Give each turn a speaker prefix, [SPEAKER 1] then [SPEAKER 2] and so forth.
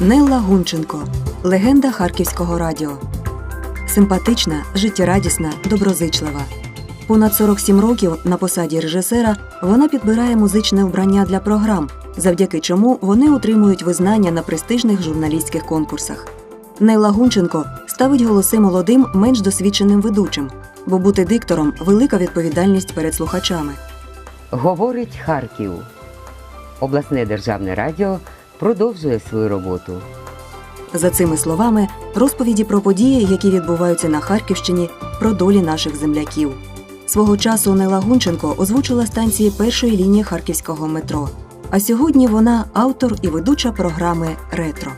[SPEAKER 1] Нелла Гунченко, легенда Харківського радіо. Симпатична, життєрадісна, доброзичлива. Понад 47 років на посаді режисера вона підбирає музичне вбрання для програм, завдяки чому вони отримують визнання на престижних журналістських конкурсах. Нелла Гунченко ставить голоси молодим, менш досвідченим ведучим, бо бути диктором велика відповідальність перед слухачами.
[SPEAKER 2] Говорить Харків. Обласне державне радіо продовжує свою роботу.
[SPEAKER 1] За цими словами, розповіді про події, які відбуваються на Харківщині, про долі наших земляків. Свого часу Нела Гунченко озвучила станції першої лінії харківського метро. А сьогодні вона автор і ведуча програми Ретро.